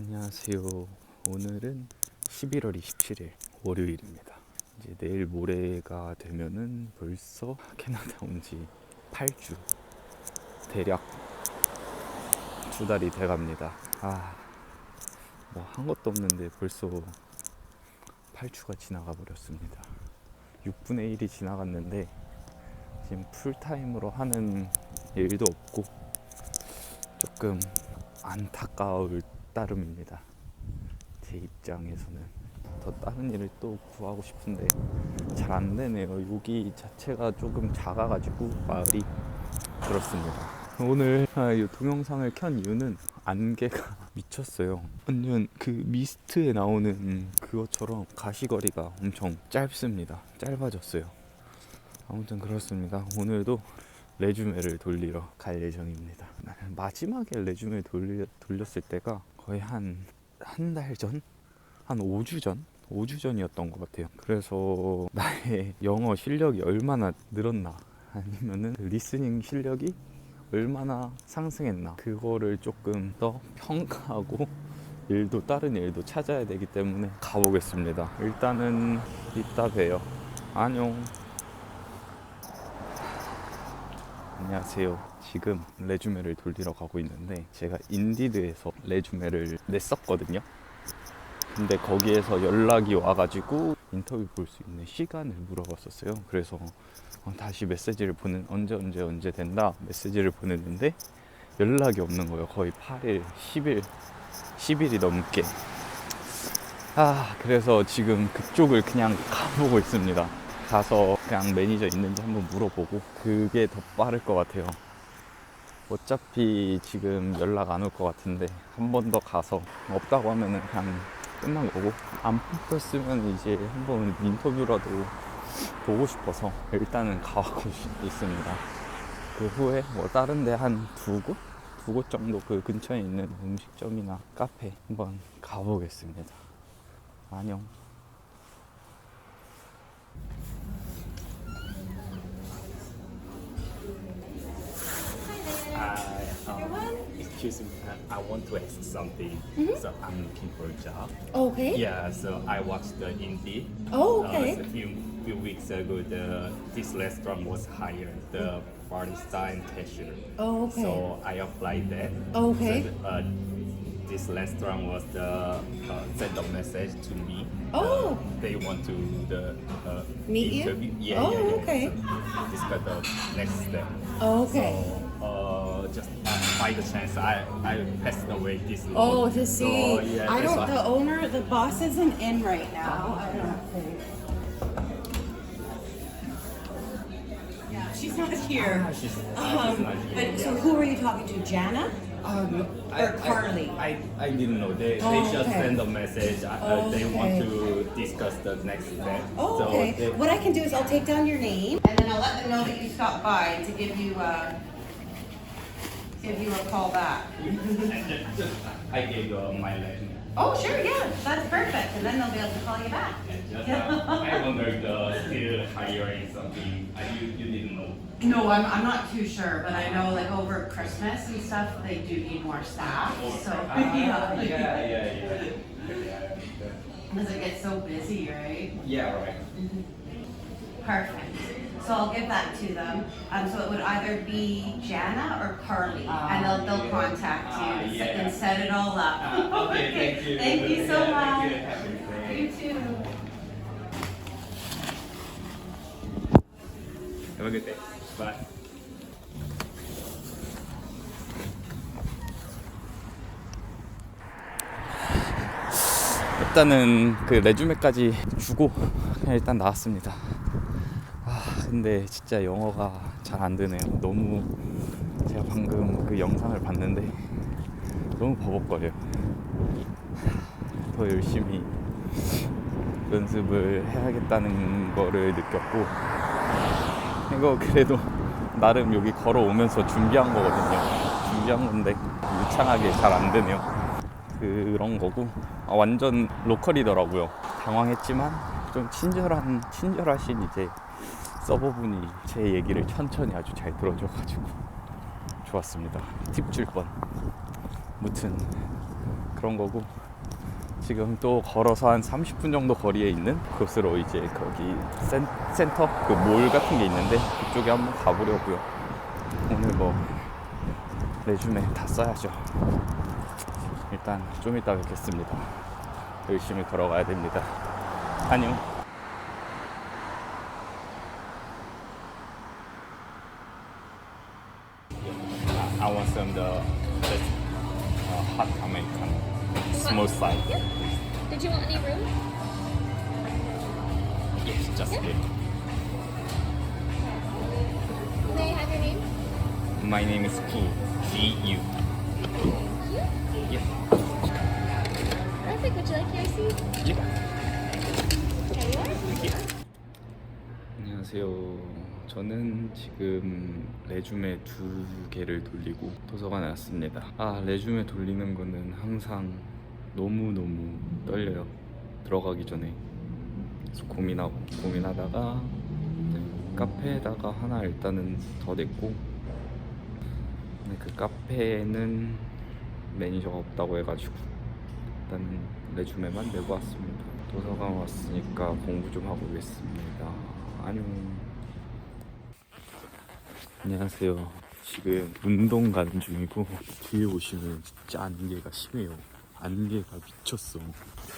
안녕하세요. 오늘은 11월 27일 월요일입니다. 이제 내일 모레가 되면은 벌써 캐나다 온 지 8주 대략 두 달이 돼 갑니다. 아, 뭐 한 것도 없는데 벌써 8주가 지나가 버렸습니다. 6분의 1이 지나갔는데 지금 풀타임으로 하는 일도 없고 조금 안타까울 따름입니다. 제 입장에서는 더 다른 일을 또 구하고 싶은데 잘 안 되네요. 여기 자체가 조금 작아가지고 마을이 그렇습니다. 오늘 아, 이 동영상을 켠 이유는 안개가 미쳤어요. 완전 그 미스트에 나오는 그것처럼 가시거리가 엄청 짧습니다. 짧아졌어요. 아무튼 그렇습니다. 오늘도 레주메를 돌리러 갈 예정입니다. 마지막에 레주메 돌리, 돌렸을 때가 거의 한 한 달 전? 한 5주 전? 5주 전이었던 것 같아요. 그래서 나의 영어 실력이 얼마나 늘었나 아니면은 그 리스닝 실력이 얼마나 상승했나 그거를 조금 더 평가하고 일도 다른 일도 찾아야 되기 때문에 가보겠습니다. 일단은 이따 봬요. 안녕. 안녕하세요. 지금 레주메를 돌리러 가고 있는데 제가 인디드에서 레주메를 냈었거든요. 근데 거기에서 연락이 와가지고 인터뷰 볼 수 있는 시간을 물어봤었어요. 그래서 어, 다시 메시지를 보는 언제 언제 언제 된다 메시지를 보냈는데 연락이 없는 거예요. 거의 8일, 10일, 10일이 넘게. 아 그래서 지금 그쪽을 그냥 가보고 있습니다. 가서 그냥 매니저 있는지 한번 물어보고 그게 더 빠를 것 같아요. 어차피 지금 연락 안 올 것 같은데 한 번 더 가서 없다고 하면은 그냥 끝난 거고 안 뽑혔으면 이제 한번 인터뷰라도 보고 싶어서 일단은 가고 있습니다. 그 후에 뭐 다른 데 한 두 곳? 두 곳 정도 그 근처에 있는 음식점이나 카페 한번 가보겠습니다. 안녕. Excuse me, uh, I want to ask something. So I'm looking for a job. Okay. Yeah, so I watched the Indeed. Oh, Uh, okay. so a few few weeks ago, the this restaurant was hired the barista and cashier. Oh, okay. So I applied that. Okay. So the, uh, this restaurant was the uh, sent a message to me. Oh. Uh, they want to the uh, Meet you? interview. Yeah, Oh, yeah, yeah. okay. So this is the next step. Okay. So, uh, uh, by the chance, I, I passed away this. Oh, to see. So, yeah, I that's don't. why- The owner, the boss isn't in right now. I don't think. Yeah, she's not here. Ah, she's- ah, she's Um, not here, but so yeah. who are you talking to, Jana? Uh, no, I, Or Carly? I, I, I didn't know. They, Oh, they just okay. send a message. Uh, uh, They want to discuss the next event. Oh, so okay. they- What I can do is I'll take down your name and then I'll let them know that you stopped by to give you uh, give you a call back. I gave uh, my letter. Oh, sure. Yeah, that's perfect. And then they'll be able to call you back. Just, uh, I wondered uh, still hiring something. Uh, you, you didn't know. No, I'm, I'm not too sure, but I know like over Christmas and stuff, they do need more staff, so. Ah, yeah, yeah, yeah. yeah. Because it gets so busy, right? Yeah, right. Perfect. So I'll give that to them. Um, so it would either be Jana or Carly, and they'll, they'll contact Ah, you yeah. and set it all up. Uh, okay, thank you. Thank you so Yeah, much. Thank you. Have a good day. You too. Have a good day. Bye. 일단은 그 레주메까지 주고 그냥 일단 나왔습니다. 아 근데 진짜 영어가 잘 안 되네요. 너무 제가 방금 그 영상을 봤는데 너무 버벅거려요. 더 열심히 연습을 해야겠다는 거를 느꼈고 이거 그래도 나름 여기 걸어오면서 준비한 거거든요. 준비한 건데 유창하게 잘 안 되네요. 그런 거고 아, 완전 로컬이더라고요. 당황했지만 좀 친절한 친절하신 이제 서버분이 제 얘기를 천천히 아주 잘 들어줘가지고 좋았습니다. 팁 줄 뻔. 무튼 그런 거고 지금 또 걸어서 한 30분 정도 거리에 있는 곳으로 이제 거기 센, 센터 그 몰 같은 게 있는데 그쪽에 한번 가보려고요. 오늘 뭐 레주메 다 써야죠. 일단 좀 이따 뵙겠습니다. 열심히 걸어가야 됩니다. 안녕. I want some the just, uh, hot American small size. Did you want any room? Yes, just Yeah. it. May I have your name? My name is Gu. G U. Yeah. Perfect. Would you like your seat? Yeah. There you are. 안녕하세요. 저는 지금 레주메 두 개를 돌리고 도서관에 왔습니다. 아, 레주메 돌리는 거는 항상 너무너무 떨려요. 들어가기 전에. 그래서 고민하고 고민하다가 네, 카페에다가 하나 일단은 더 냈고 그 카페에는 매니저가 없다고 해가지고 일단은 레주메만 내고 왔습니다. 도서관 왔으니까 공부 좀 하고 오겠습니다. 안녕. 안녕하세요. 지금 운동 가는 중이고 뒤에 보시면 진짜 안개가 심해요. 안개가 미쳤어.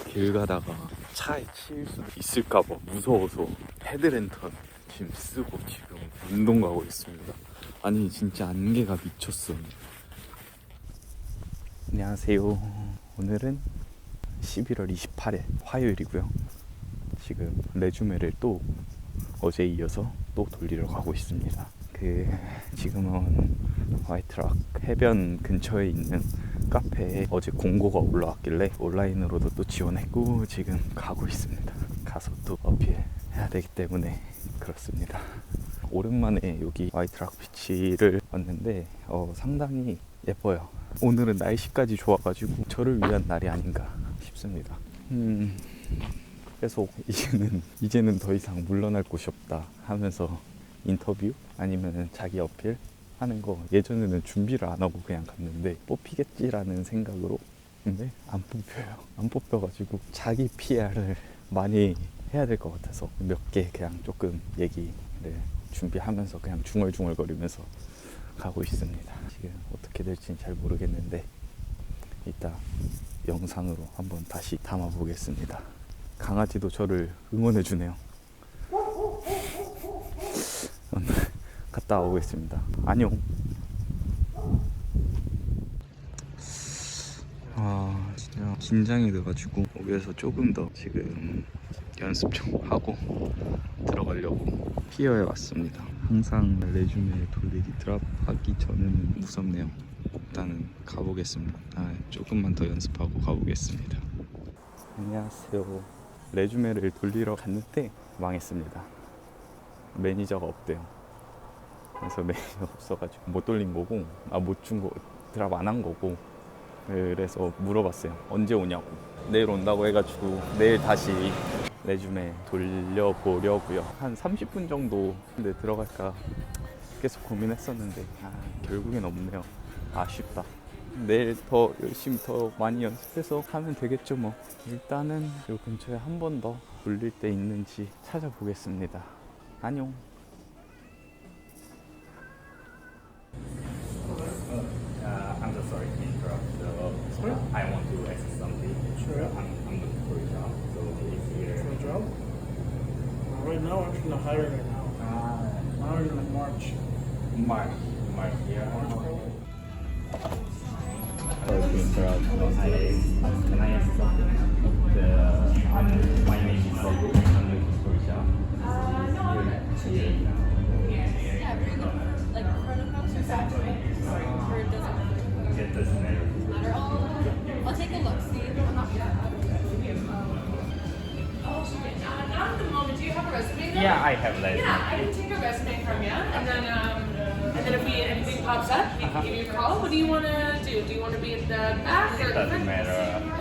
길 가다가 차에 치일 수도 있을까봐 무서워서 헤드랜턴 지금 쓰고 지금 운동 가고 있습니다. 아니 진짜 안개가 미쳤어. 안녕하세요. 오늘은 11월 28일 화요일이고요. 지금 레주메를 또 어제 이어서 또 돌리러 가고 있습니다. 그 지금은 화이트락 해변 근처에 있는 카페에 어제 공고가 올라왔길래 온라인으로도 또 지원했고 지금 가고 있습니다. 가서 또 어필해야 되기 때문에 그렇습니다. 오랜만에 여기 화이트락 비치를 왔는데 어, 상당히 예뻐요. 오늘은 날씨까지 좋아가지고 저를 위한 날이 아닌가 싶습니다. 음, 계속 이제는 이제는 더 이상 물러날 곳이 없다 하면서 인터뷰? 아니면 자기 어필 하는 거? 예전에는 준비를 안 하고 그냥 갔는데 뽑히겠지라는 생각으로? 근데 안 뽑혀요. 안 뽑혀가지고 자기 PR을 많이 해야 될 것 같아서 몇 개 그냥 조금 얘기를 준비하면서 그냥 중얼중얼거리면서 가고 있습니다. 지금 어떻게 될지는 잘 모르겠는데 이따 영상으로 한번 다시 담아 보겠습니다. 강아지도 저를 응원해 주네요. 오늘 갔다 오겠습니다. 안녕. 아 진짜 긴장이 돼가지고 여기에서 조금 더 지금 연습 좀 하고 들어가려고 피어에 왔습니다. 항상 레주메 돌리기 드랍하기 전에는 무섭네요. 일단은 가보겠습니다. 아, 조금만 더 연습하고 가보겠습니다. 안녕하세요. 레주메를 돌리러 갔는데 망했습니다. 매니저가 없대요. 그래서 매니저 없어가지고 못 돌린 거고, 아못 준 거, 드랍 안 한 거고. 그래서 물어봤어요. 언제 오냐고. 내일 온다고 해가지고 내일 다시 레주메 돌려보려고요. 한 30분 정도 근데 들어갈까 계속 고민했었는데 아, 결국엔 없네요. 아쉽다. 내일 더 열심히 더 많이 연습해서 하면 되겠죠 뭐 일단은 요 근처에 한 번 더 돌릴 때 있는지 찾아보겠습니다 안녕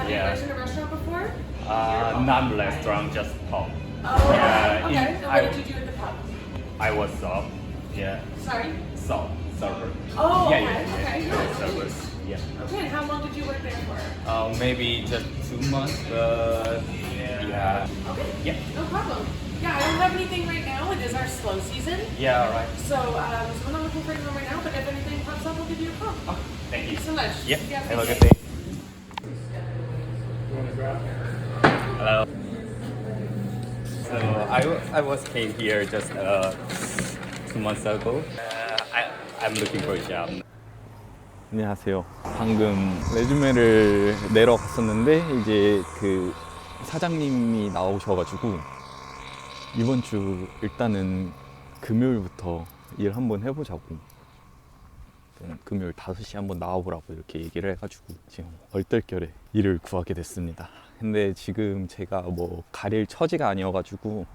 Have Yeah. you worked in a restaurant before? Uh, not restaurant, just pub. Oh, Yeah, okay. in- And what I- did you do at the pub? I was sub. Yeah, Sorry. sub server. Oh, yeah, okay, yeah, okay, yeah, nice. servers. Yeah. Okay, and how long did you work there for? Uh, maybe just two months, but yeah. Okay. Yeah. No problem. Yeah, I don't have anything right now. It is our slow season. Yeah, all right. So, um, so we're not looking for anyone right now, but if anything pops up, we'll give you a call. Oh, thank you. Thanks so much. Yeah. Have a good day. Hello. So I, I was came here just uh, two months ago. Uh, I I'm looking for a job. 안녕하세요. 방금 레주메를 내러 갔었는데 이제 그 사장님이 나오셔가지고 이번 주 일단은 금요일부터 일 한번 해보자고 금요일 5시 한번 나와보라고 이렇게 얘기를 해가지고 지금 얼떨결에 일을 구하게 됐습니다. 근데 지금 제가 뭐 가릴 처지가 아니어가지고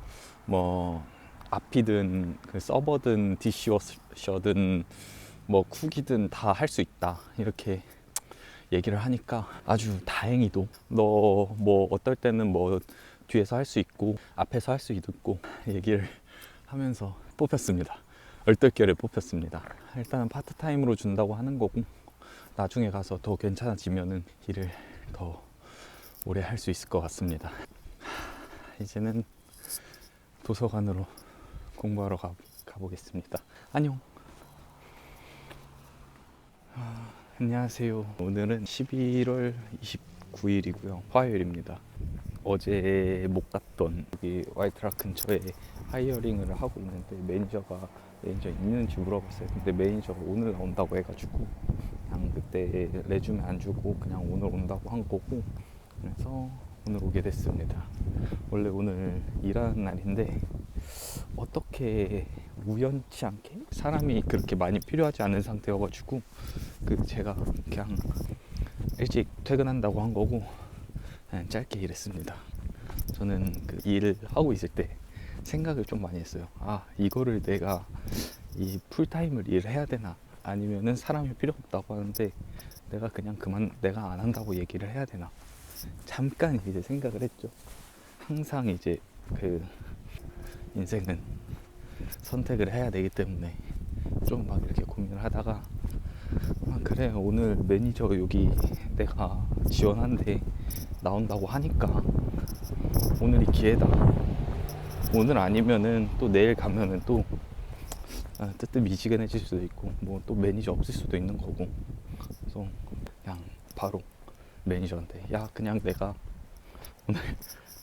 뭐 앞이든 그 서버든 디시워셔든 뭐 쿡이든 다 할 수 있다 이렇게 얘기를 하니까 아주 다행히도 너 뭐 어떨 때는 뭐 뒤에서 할 수 있고 앞에서 할 수 있고 얘기를 하면서 뽑혔습니다. 얼떨결에 뽑혔습니다. 일단은 파트타임으로 준다고 하는 거고 나중에 가서 더 괜찮아지면은 일을 더 오래 할 수 있을 것 같습니다. 이제는 도서관으로 공부하러 가, 가보겠습니다. 안녕. 아, 안녕하세요. 오늘은 11월 29일이고요. 화요일입니다. 어제 못 갔던 여기 와이트락 근처에 하이어링을 하고 있는데 매니저가 매니저 있는지 물어봤어요. 근데 매니저가 오늘 나온다고 해가지고 그냥 그때 레주메 안 주고 그냥 오늘 온다고 한 거고 그래서 오늘 오게 됐습니다. 원래 오늘 일하는 날인데 어떻게 우연치 않게 사람이 그렇게 많이 필요하지 않은 상태여가지고 그 제가 그냥 일찍 퇴근한다고 한 거고 그냥 짧게 일했습니다. 저는 그 일을 하고 있을 때 생각을 좀 많이 했어요. 아 이거를 내가 이 풀타임을 일을 해야 되나 아니면은 사람이 필요 없다고 하는데 내가 그냥 그만 내가 안 한다고 얘기를 해야 되나 잠깐 이제 생각을 했죠. 항상 이제 그 인생은 선택을 해야 되기 때문에 좀 막 이렇게 고민을 하다가 아, 그래 오늘 매니저 여기 내가 지원한데 나온다고 하니까 오늘이 기회다 오늘 아니면은 또 내일 가면은 또 아, 뜨뜻 미지근해질 수도 있고 뭐 또 매니저 없을 수도 있는 거고. 그래서 그냥 바로 매니저한테 야 그냥 내가 오늘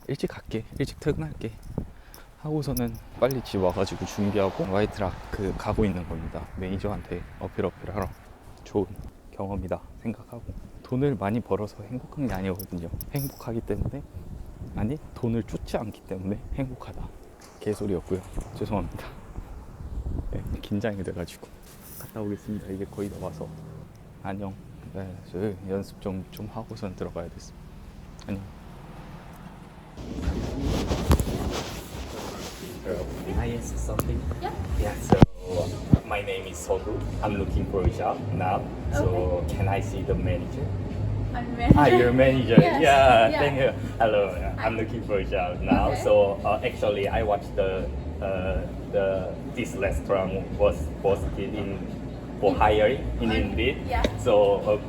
일찍 갈게 일찍 퇴근할게. 하고서는 빨리 집 와가지고 준비하고 화이트락 그 가고 있는 겁니다. 매니저한테 어필 어필 하러. 좋은 경험이다 생각하고. 돈을 많이 벌어서 행복한 게 아니거든요. 행복하기 때문에. 아니 돈을 쫓지 않기 때문에 행복하다 개소리였고요 죄송합니다 네, 긴장이 돼가지고 갔다 오겠습니다 이제 거의 다 와서 안녕 네, 저 연습 좀, 좀 하고선 들어가야 됐습니다 안녕 Uh, can I ask something? Yeah. Yeah. So my name is Sodu. I'm looking for a job now. So can I see the manager? I'm the manager. Ah, your manager. Yes, Yeah, yeah. Thank you. Hello. I'm looking for a job now. Okay. So uh, actually, I watched the uh, the this restaurant was posted in for hiring in. Indeed. Yeah. So. Uh,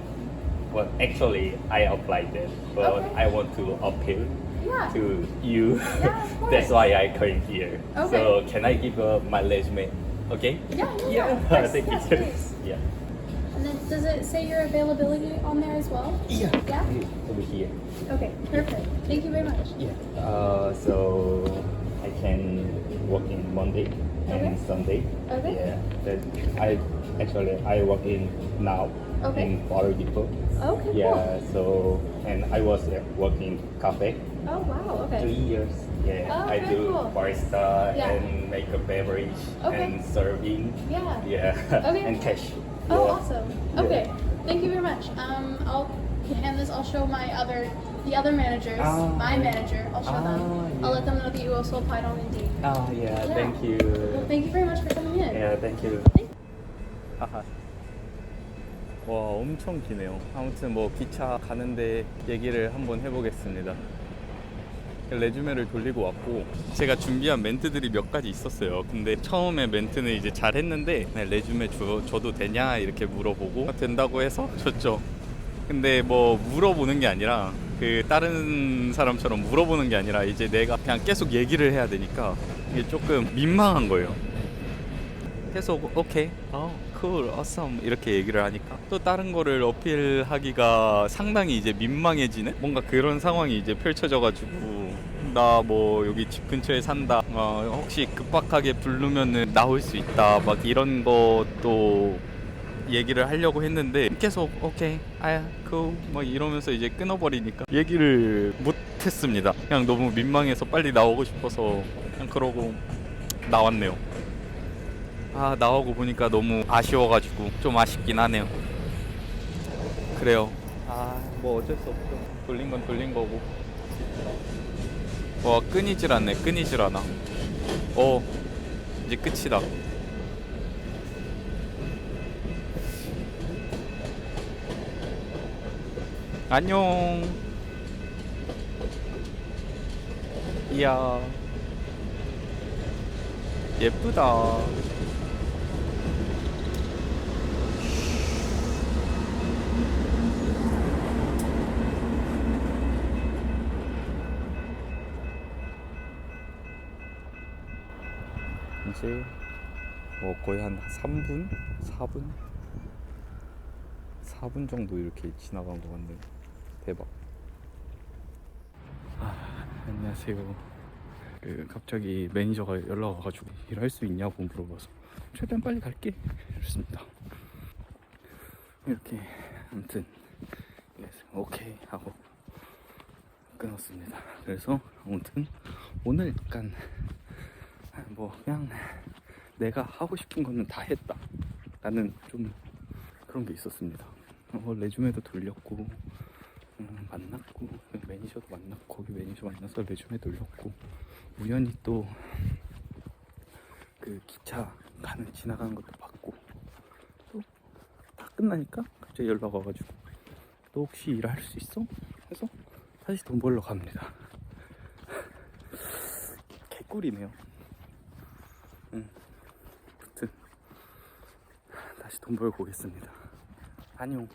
well, actually, I applied it, but Okay. I want to appeal Yeah. to you. Yeah, That's why I came here. Okay. So can I give uh, my resume? Okay. Yeah, yeah, yeah. Yes, Thank yes, you. please. Yeah. And then does it say your availability on there as well? Yeah. Yeah? Over here. Okay, perfect. Thank you very much. Yeah. Uh, so I can work in Monday and Okay. Sunday. Okay. Yeah. That I actually I work in now Okay. in Puerto Rico. Okay, Yeah. So and I was uh, working cafe cool. Oh, wow, three okay. years. Yeah. Oh, I very do cool. barista Yeah. and make a beverage Okay. and serving. Yeah. Yeah. Okay. and cash. Oh, Yeah. awesome. Yeah. Okay, thank you very much. Um, I'll hand this. I'll show my other, the other managers, Ah. my manager. I'll show them. Ah, I'll yeah. let them know that you also applied on Indeed. Ah, yeah, Yeah. Thank you. Well, thank you very much for coming in. Yeah. Thank you. 하하. 와 엄청 기네요. 아무튼 뭐 기차 가는데 얘기를 한번 해보겠습니다. 레주메를 돌리고 왔고 제가 준비한 멘트들이 몇 가지 있었어요. 근데 처음에 멘트는 이제 잘 했는데 네, 레주메 줘, 줘도 되냐 이렇게 물어보고 된다고 해서 줬죠. 근데 뭐 물어보는 게 아니라 그 다른 사람처럼 물어보는 게 아니라 이제 내가 그냥 계속 얘기를 해야 되니까 이게 조금 민망한 거예요. 계속 오케이, 어, 쿨, awesome 이렇게 얘기를 하니까 또 다른 거를 어필하기가 상당히 이제 민망해지는 뭔가 그런 상황이 이제 펼쳐져가지고 나뭐 여기 집 근처에 산다, 어, 혹시 급박하게 부르면은 나올 수 있다, 막 이런 것도 얘기를 하려고 했는데 계속 오케이, 아야, 쿨뭐 이러면서 이제 끊어버리니까 얘기를 못했습니다. 그냥 너무 민망해서 빨리 나오고 싶어서 그냥 그러고 나왔네요. 아 나오고 보니까 너무 아쉬워가지고 좀 아쉽긴 하네요. 그래요. 아 뭐 어쩔 수 없죠. 돌린 건 돌린 거고. 와 끊이질 않네. 끊이질 않아. 어 이제 끝이다. 안녕. 이야. 예쁘다. 이제 뭐 거의 한 3분? 4분? 4분 정도 이렇게 지나간 것 같네요. 대박. 아, 안녕하세요. 그 갑자기 매니저가 연락 와가지고 일할 수 있냐고 물어봐서 최대한 빨리 갈게. 이랬습니다. 이렇게 아무튼 그래서 오케이 하고 끊었습니다. 그래서 아무튼 오늘 약간 뭐 그냥 내가 하고 싶은 거는 다 했다. 라는 좀 그런 게 있었습니다. 어, 레주메도 돌렸고 음, 만났고 매니저도 만났고 거기 매니저 만나서 레주메 돌렸고 우연히 또 그 기차 가는 지나가는 것도 봤고 또 다 끝나니까 갑자기 연락 와가지고 너 혹시 일할 수 있어? 해서 다시 돈 벌러 갑니다. 개꿀이네요. 응. 아무튼 다시 돈 벌고 오겠습니다. 안녕.